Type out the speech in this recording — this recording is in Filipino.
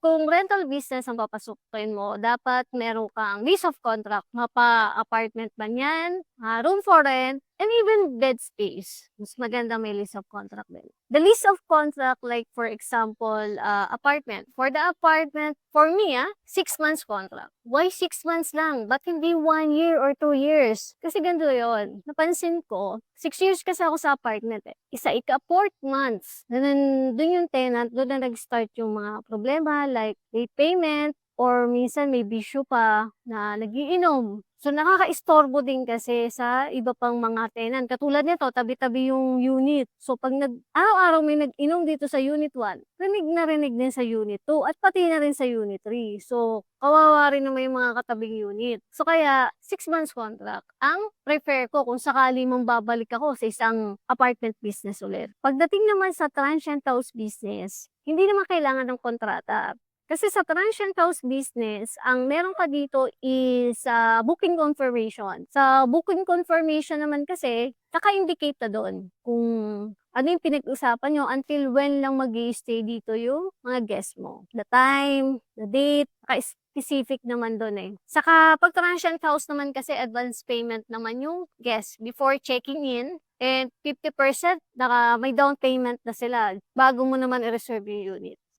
kung rental business ang papasukin mo, dapat meron kang lease of contract, mapa-apartment man yan, ah, room for rent, and even bed space. Mas maganda may lease of contract din. The lease of contract, like for example, ah, apartment. For the apartment, for me ah, six months contract. Why six months lang? Ba't hindi one year or two years? Kasi ganito yon. Napansin ko, six years kasi ako sa apartment eh. Isa ika fourth months. Dun, dun yung tenant, dun na nag-start yung mga problema like late payment, or minsan may bisyo pa na nagiinom. So nakaka-istorbo din kasi sa iba pang mga tenant. Katulad nito, tabi-tabi yung unit. So pag nag araw-araw may nag-inom dito sa unit 1, rinig na rinig din sa unit 2 at pati na rin sa unit 3. So kawawa rin naman yung mga katabing unit. So kaya 6 months contract. Ang prefer ko kung sakali mong babalik ako sa isang apartment business ulit. Pagdating naman sa transient house business, hindi naman kailangan ng kontrata. Kasi sa transient house business, ang meron ka dito is ah, booking confirmation. Sa booking confirmation naman kasi, naka-indicate na doon kung ano yung pinag-usapan nyo until when lang mag stay dito yung mga guest mo. The time, the date, naka-specific naman doon eh. Saka pag transient house naman kasi advance payment naman yung guest before checking in and 50% naka may down payment na sila bago mo naman i-reserve yung unit.